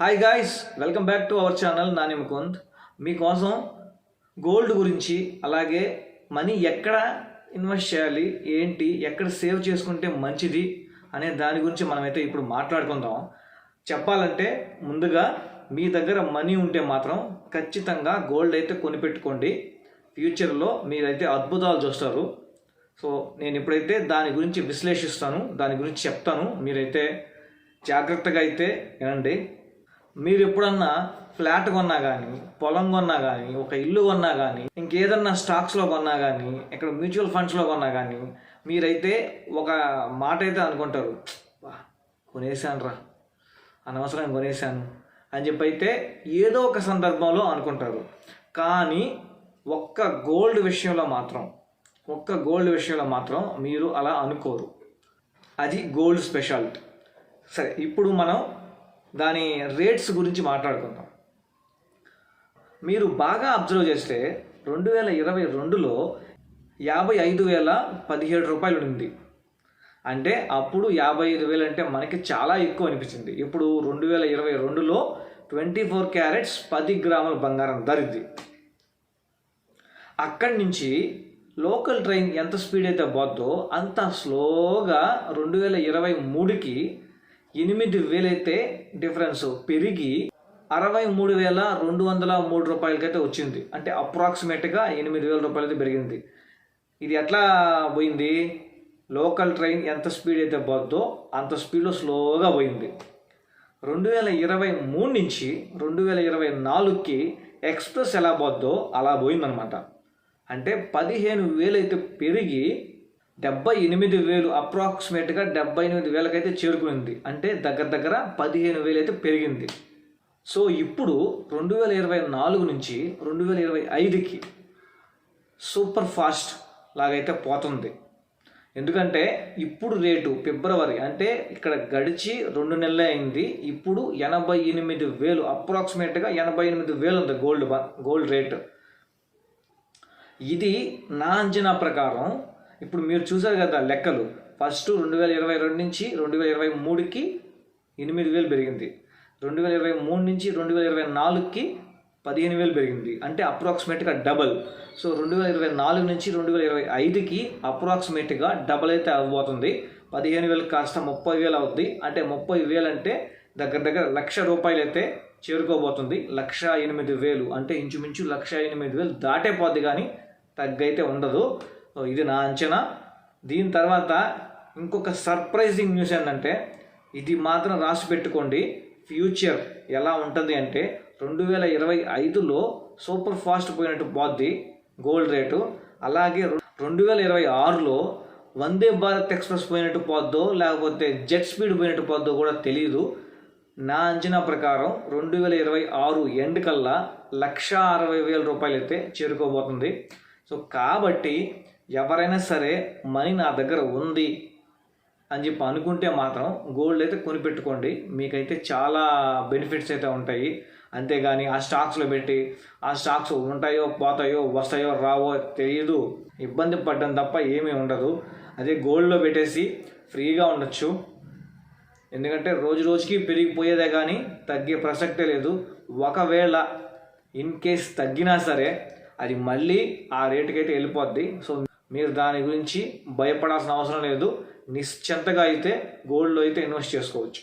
Hi guys welcome back to our channel Nani Mukund మీకోసం gold గురించి అలాగే money ఎక్కడ ఇన్వెస్ట్ చేయాలి ఏంటి ఎక్కడ సేవ్ చేసుకుంటే మంచిది అనే దాని గురించి మనమైతే ఇప్పుడు మాట్లాడుకుందాం. చెప్పాలంటే ముందుగా మీ దగ్గర మనీ ఉంటే మాత్రం ఖచ్చితంగా గోల్డ్ అయితే కొనిపెట్టుకోండి. ఫ్యూచర్లో మీరైతే అద్భుతాలు చూస్తారు. సో నేను ఇప్పుడైతే దాని గురించి విశ్లేషిస్తాను దాని గురించి చెప్తాను మీరైతే జాగ్రత్తగా అయితే వినండి. మీరు ఎప్పుడన్నా ఫ్లాట్ కొన్నా కానీ పొలం కొన్నా కానీ ఒక ఇల్లు కొన్నా కానీ ఇంకేదన్నా స్టాక్స్లో కొన్నా కానీ ఇక్కడ మ్యూచువల్ ఫండ్స్లో కొన్నా కానీ మీరైతే ఒక మాట అయితే అనుకుంటారు కొనేసాను రా అనవసరం కొనేసాను అని చెప్పి అయితే ఏదో ఒక సందర్భంలో అనుకుంటారు. కానీ ఒక్క గోల్డ్ విషయంలో మాత్రం ఒక్క గోల్డ్ విషయంలో మాత్రం మీరు అలా అనుకోరు. అది గోల్డ్ స్పెషాలిటీ. సరే ఇప్పుడు మనం దాని రేట్స్ గురించి మాట్లాడుకుందాం. మీరు బాగా అబ్జర్వ్ చేస్తే రెండు వేల ఇరవై రెండులో యాభై ఐదు వేల పదిహేడు రూపాయలు ఉంది అంటే అప్పుడు యాభై ఐదు వేలు అంటే మనకి చాలా ఎక్కువ అనిపించింది. ఇప్పుడు రెండు వేల ఇరవై రెండులో ట్వంటీ ఫోర్ క్యారెట్స్ పది గ్రాముల బంగారం ధరిద్ది. అక్కడి నుంచి లోకల్ ట్రైన్ ఎంత స్పీడ్ అయితే పోద్దో అంత స్లోగా రెండు వేల ఇరవై మూడుకి ఎనిమిది వేలైతే డిఫరెన్స్ పెరిగి అరవై మూడు వేల రెండు వందల మూడు రూపాయలకైతే వచ్చింది. అంటే అప్రాక్సిమేట్గా ఎనిమిది వేల రూపాయలు అయితే పెరిగింది. ఇది ఎట్లా పోయింది? లోకల్ ట్రైన్ ఎంత స్పీడ్ అయితే పోద్దో అంత స్పీడ్లో స్లోగా పోయింది. రెండు వేల ఇరవై మూడు నుంచి రెండు వేల ఇరవై నాలుగుకి ఎక్స్ప్రెస్ ఎలా పోద్దో అలా పోయిందనమాట అంటే పదిహేను వేలు అయితే పెరిగి డెబ్బై ఎనిమిది వేలు అప్రాక్సిమేట్గా డెబ్బై ఎనిమిది వేలకైతే చేరుకుంది అంటే దగ్గర దగ్గర పదిహేను వేలు అయితే పెరిగింది. సో ఇప్పుడు రెండు వేల ఇరవై నాలుగు నుంచి రెండు వేల ఇరవై ఐదుకి సూపర్ ఫాస్ట్ లాగైతే పోతుంది. ఎందుకంటే ఇప్పుడు రేటు ఫిబ్రవరి అంటే ఇక్కడ గడిచి రెండు నెలలే అయింది. ఇప్పుడు ఎనభై ఎనిమిది వేలు అప్రాక్సిమేట్గా ఎనభై ఎనిమిది వేలు ఉంది గోల్డ్ బ గోల్డ్ రేటు. ఇది నా అంచనా ప్రకారం ఇప్పుడు మీరు చూసారు కదా లెక్కలు. ఫస్ట్ రెండు వేల ఇరవై రెండు నుంచి రెండు వేల ఇరవై మూడుకి ఎనిమిది వేలు పెరిగింది. రెండు వేల ఇరవై మూడు నుంచి రెండు వేల ఇరవై నాలుగుకి పదిహేను వేలు పెరిగింది. అంటే అప్రాక్సిమేట్గా డబల్. సో రెండు వేల ఇరవై నాలుగు నుంచి రెండు వేల ఇరవై ఐదుకి అప్రాక్సిమేట్గా డబల్ అయితే అవ్వబోతుంది. పదిహేను వేలు కాస్త ముప్పై వేలు అవుద్ది. అంటే ముప్పై వేలు అంటే దగ్గర దగ్గర లక్ష రూపాయలు అయితే చేరుకోబోతుంది. లక్ష ఎనిమిది వేలు. అంటే ఇంచుమించు లక్ష ఎనిమిది వేలు దాటేపోద్ది కానీ తగ్గైతే ఉండదు. ఇది నా అంచనా. దీని తర్వాత ఇంకొక సర్ప్రైజింగ్ న్యూస్ ఏంటంటే ఇది మాత్రం రాసి పెట్టుకోండి. ఫ్యూచర్ ఎలా ఉంటుంది అంటే రెండు వేల ఇరవై ఐదులో సూపర్ ఫాస్ట్ పోయినట్టు పోద్ది గోల్డ్ రేటు. అలాగే రెండు వేల ఇరవై ఆరులో వందే భారత్ ఎక్స్ప్రెస్ పోయినట్టు పోద్దో లేకపోతే జెట్ స్పీడ్ పోయినట్టు పోద్దో కూడా తెలియదు నా అంచనా ప్రకారం రెండు వేల ఇరవై ఆరు ఎండ్ కల్లా లక్ష అరవై వేల రూపాయలు అయితే చేరుకోబోతుంది. సో కాబట్టి ఎవరైనా సరే మనీ నా దగ్గర ఉంది అని చెప్పి అనుకుంటే మాత్రం గోల్డ్ అయితే కొనిపెట్టుకోండి. మీకైతే చాలా బెనిఫిట్స్ అయితే ఉంటాయి. అంతేగాని ఆ స్టాక్స్లో పెట్టి ఆ స్టాక్స్ ఉంటాయో పోతాయో వస్తాయో రావో తెలియదు ఇబ్బంది పడ్డం తప్ప ఏమీ ఉండదు. అదే గోల్డ్లో పెట్టేసి ఫ్రీగా ఉండొచ్చు. ఎందుకంటే రోజు రోజుకి పెరిగిపోయేదే కానీ తగ్గే ప్రసక్తే లేదు. ఒకవేళ ఇన్ కేస్ తగ్గినా సరే అది మళ్ళీ ఆ రేటుకి అయితే వెళ్ళిపోద్ది. సో మీరు దాని గురించి భయపడాల్సిన అవసరం లేదు. నిశ్చింతగా అయితే గోల్డ్లో అయితే ఇన్వెస్ట్ చేసుకోవచ్చు.